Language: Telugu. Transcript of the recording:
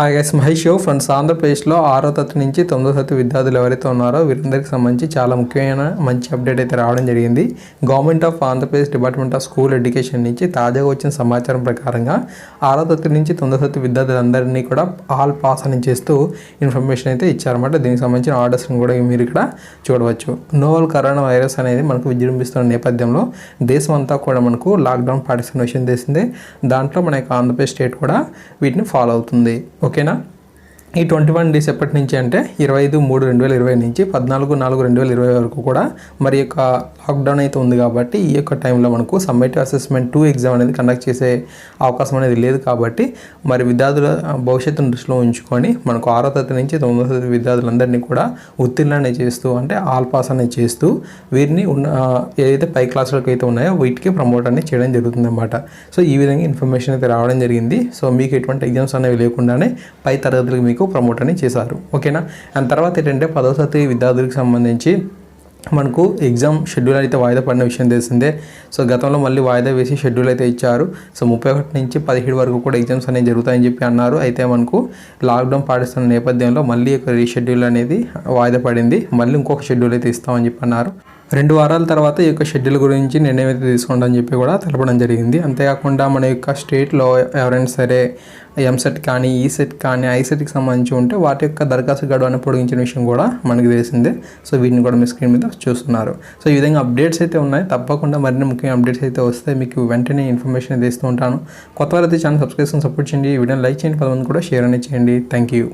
హాయ్ గైస్ షో ఫ్రెండ్స్ ఆంధ్రప్రదేశ్లో ఆరో తరగతి నుంచి తొమ్మిదో తరగతి విద్యార్థులు ఎవరైతే ఉన్నారో వీరందరికీ సంబంధించి చాలా ముఖ్యమైన మంచి అప్డేట్ అయితే రావడం జరిగింది. Government of Andhra Pradesh department of school education నుంచి తాజాగా వచ్చిన సమాచారం ప్రకారంగా ఆరో తరగతి నుంచి తొమ్మిదో తరగతి విద్యార్థులందరినీ కూడా ఆల్ పాస్ అని చేస్తూ ఇన్ఫర్మేషన్ అయితే ఇచ్చారన్నమాట. దీనికి సంబంధించిన ఆర్డర్స్ని కూడా మీరు ఇక్కడ చూడవచ్చు. నోవల్ కరోనా వైరస్ అనేది మనకు విజృంభిస్తున్న నేపథ్యంలో దేశం అంతా కూడా మనకు లాక్డౌన్ పాటిస్తున్న విషయం తెలిసిందే దాంట్లో మన యొక్క ఆంధ్రప్రదేశ్ స్టేట్ కూడా వీటిని ఫాలో అవుతుంది. ఓకేనా ఈ ట్వంటీ వన్ డేస్ ఎప్పటి నుంచి అంటే ఇరవై ఐదు మూడు రెండు వేల ఇరవై నుంచి పద్నాలుగు నాలుగు రెండు వేల ఇరవై వరకు కూడా మరి యొక్క లాక్డౌన్ అయితే ఉంది కాబట్టి ఈ యొక్క టైంలో మనకు సమ్మేటివ్ అసెస్మెంట్ టూ ఎగ్జామ్ అనేది కండక్ట్ చేసే అవకాశం అనేది లేదు కాబట్టి మరి విద్యార్థుల భవిష్యత్తును దృష్టిలో ఉంచుకొని మనకు ఆరో తరగతి నుంచి తొమ్మిదో తరగతి విద్యార్థులందరినీ కూడా ఉత్తీర్ణనే చేస్తూ అంటే ఆల్ పాస్ అనేది చేస్తూ వీరిని ఉన్న ఏదైతే పై క్లాసులకు అయితే ఉన్నాయో వీటికి ప్రమోట్ అనేది చేయడం జరుగుతుందన్నమాట. సో ఈ విధంగా ఇన్ఫర్మేషన్ అయితే రావడం జరిగింది. సో మీకు ఎటువంటి ఎగ్జామ్స్ అనేవి లేకుండానే పై తరగతులకు మీకు ప్రమోట్ అని చేశారు. ఓకేనా అండ్ తర్వాత ఏంటంటే పదవ తరగతి విద్యార్థులకు సంబంధించి మనకు ఎగ్జామ్ షెడ్యూల్ అయితే వాయిదా పడిన విషయం తెలిసిందే. సో గతంలో మళ్ళీ వాయిదా వేసి షెడ్యూల్ అయితే ఇచ్చారు. సో ముప్పై ఒకటి నుంచి పదిహేడు వరకు కూడా ఎగ్జామ్స్ అనేవి జరుగుతాయని చెప్పి అన్నారు. అయితే మనకు లాక్డౌన్ పాటిస్తున్న నేపథ్యంలో మళ్ళీ ఒక రీషెడ్యూల్ అనేది వాయిదా పడింది. మళ్ళీ ఇంకొక షెడ్యూల్ అయితే ఇస్తామని చెప్పి అన్నారు. రెండు వారాల తర్వాత ఈ యొక్క షెడ్యూల్ గురించి నిర్ణయం అయితే తీసుకోండి అని చెప్పి కూడా తెలపడం జరిగింది. అంతేకాకుండా మన యొక్క స్టేట్లో ఎవరైనా సరే ఎంసెట్ కానీ ఈసెట్ కానీ ఐసెట్కి సంబంధించి ఉంటే వాటి యొక్క దరఖాస్తు గడువు పొడిగించిన విషయం కూడా మనకు తెలిసిందే. సో వీటిని కూడా మీ స్క్రీన్ మీద చూస్తున్నారు. సో ఈ విధంగా అప్డేట్స్ అయితే ఉన్నాయి. తప్పకుండా మరిన్ని ముఖ్యమైన అప్డేట్స్ అయితే వస్తే మీకు వెంటనే ఇన్ఫర్మేషన్ అయితే ఇస్తూ ఉంటాను. కొత్త వారైతే ఛానల్ సబ్స్క్రైబ్ సపోర్ట్ చేయండి. ఈ వీడియోని లైక్ చేయండి. పదమంది కూడా షేర్ అనేది చేయండి. Thank you.